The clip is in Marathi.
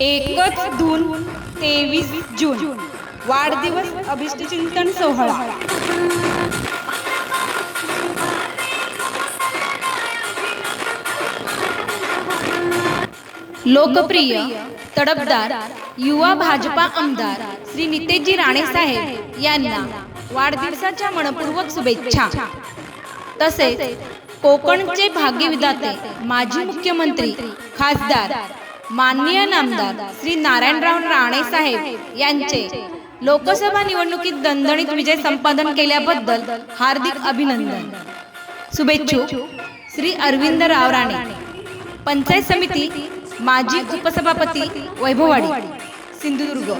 एकच धून तेवीस जून. वाढदिवस अभिष्टचिंतन सोहळा. लोकप्रिय तडफदार युवा भाजपा आमदार श्री नितेशजी राणे साहेब यांना वाढदिवसाच्या मनपूर्वक शुभेच्छा. तसेच कोकणचे भाग्यविधाते माजी मुख्यमंत्री खासदार माननीय नामदार श्री नारायणराव राणे साहेब यांचे लोकसभा निवडणुकीत दणदणीत विजय संपादन केल्याबद्दल हार्दिक अभिनंदन. शुभेच्छुक श्री अरविंद राव राणे पंचायत समिती माजी उपसभापती वैभववाडी सिंधुदुर्ग.